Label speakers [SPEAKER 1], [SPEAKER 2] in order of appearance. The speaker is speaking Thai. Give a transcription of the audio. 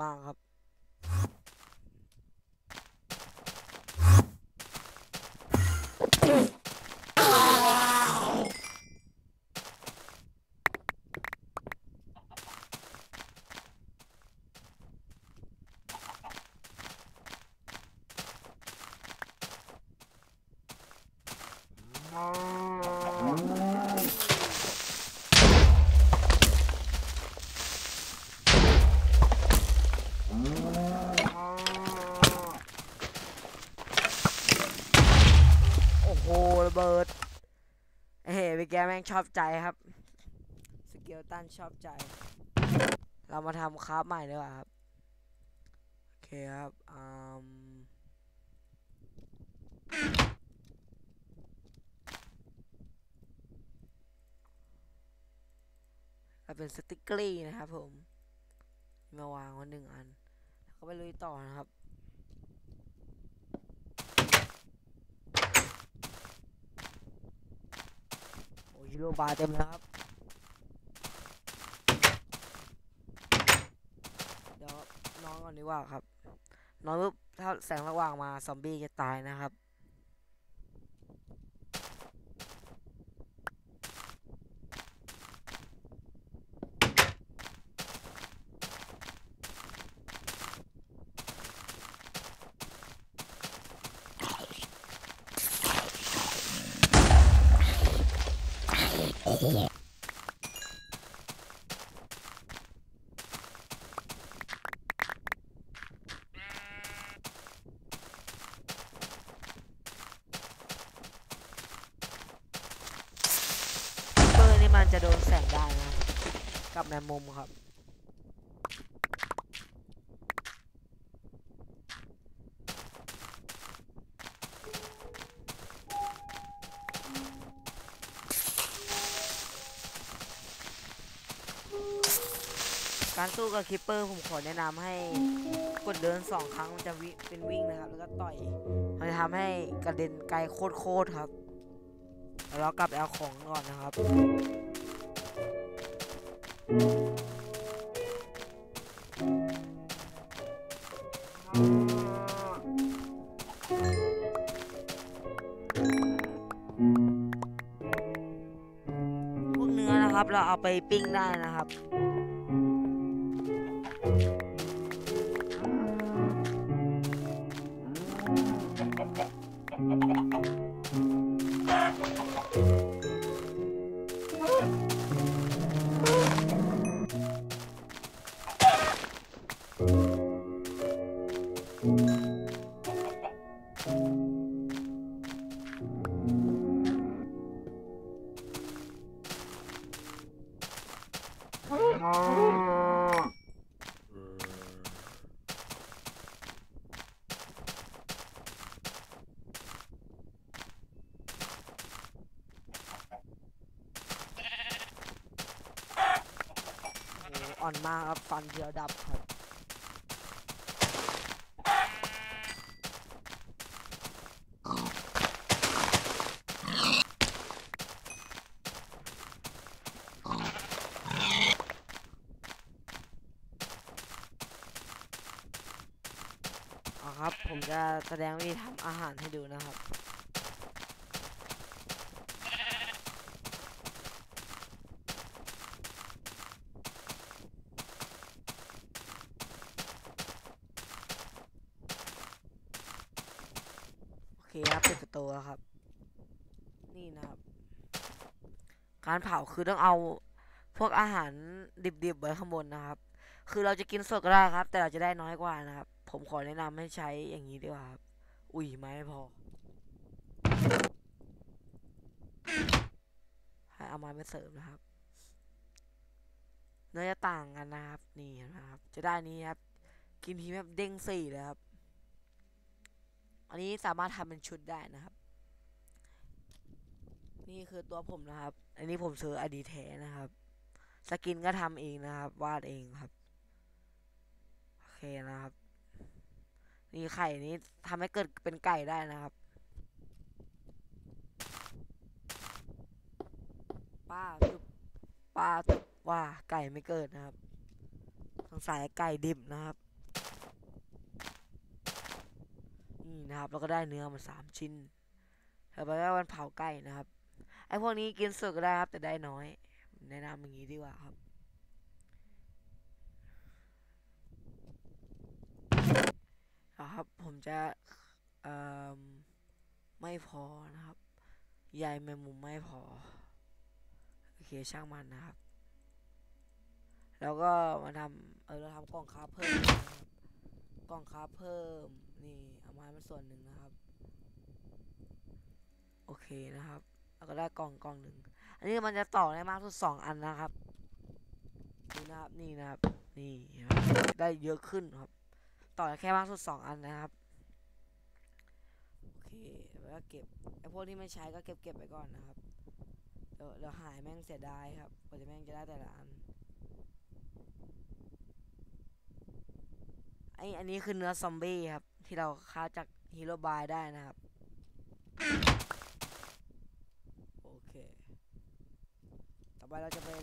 [SPEAKER 1] มากครับ โอ้โหระ เบิดเฮ้ไปแกแม่งชอบใจครับ สเกลตันชอบใจ เรามาทำคราฟใหม่ดีกว่าครับ โอเคครับอืมเราเป็นสติกเกอรี่นะครับผม มาวางไว้หนึ่งอัน แล้วก็ไปลุยต่อนะครับ โอ้ย ฮีโร่บาร์เต็มแล้วครับ เดี๋ยวนอนก่อนดีกว่าครับนอนปุ๊บถ้าแสงระหว่างมาซอมบี้จะตายนะครับ มันจะโดนแสงได้นะกับในมุมครับ การสู้กับคิปเปอร์ผมขอแนะนำให้กดเดินสองครั้งมันจะวิเป็นวิ่งนะครับ แล้วก็ต่อย มันจะทำให้กระเด็นไกลโคตรๆครับแล้วกลับเอาของก่อนนะครับ พวกเนื้อนะครับเราเอาไปปิ้งได้นะครับ อ่อนมากครับฟันเดียวดับครับ เอาครับ ผมจะแสดงวิธีทำอาหารให้ดูนะครับ โอเคครับปิดประตูครับ นี่นะครับ การเผาคือต้องเอาพวกอาหารดิบๆไว้ข้างบนนะครับ คือเราจะกินสดก็ได้ครับ แต่เราจะได้น้อยกว่านะครับ ผมขอแนะนำให้ใช้อย่างนี้ดีกว่าครับ อุ้ยไม่พอให้เอาม้ไปเสริมนะครับ เนื้อจะต่างกันนะครับ นี่นะครับ จะได้นี้ครับ กินทีแบบเด้งสี่เลยครับ อันนี้สามารถทำเป็นชุดได้นะครับ นี่คือตัวผมนะครับ อันนี้ผมซื้ออดีแท้นะครับ สกินก็ทำเองนะครับ วาดเองครับ โอเคนะครับ นี่ไข่นี้ทำให้เกิดเป็นไก่ได้นะครับ ป้าจุบป้าจุบว่าไก่ไม่เกิดนะครับสงสัยไก่ดิบนะครับ นี่นะครับแล้วก็ได้เนื้อมาสามชิ้นเธอไปว่าวันเผาไก่นะครับ ไอพวกนี้กินสุกก็ได้ครับแต่ได้น้อย แนะนำอย่างนี้ดีกว่าครับ จะไม่พอนะครับใยแมงมุมไม่พอ โอเคช่างมันนะครับ แล้วก็มาทำเออเราทำกล่องค้าเพิ่มนะครับกล่องค้าเพิ่มนี่เอาไม้มาส่วนหนึ่งนะครับ โอเคนะครับแล้วก็ได้กล่องกล่องหนึ่งอันนี้มันจะต่อได้มากสุดสองอันนะครับดูนะครับนี่นะครับนี่ได้เยอะขึ้นครับ ต่อได้แค่มากสุดสองอันนะครับ ก็เก็บไอ้พวกที่ไม่ใช้ก็เก็บเก็บไปก่อนนะครับเดี๋ยวเดี๋ยวหายแม่งเสียดายครับกว่าจะแม่งจะได้แต่ละอันไออันนี้คือเนื้อซอมบี้ครับ ที่เราฆ่าจากฮีโร่บายได้นะครับ โอเค ต่อไปเราจะเป็น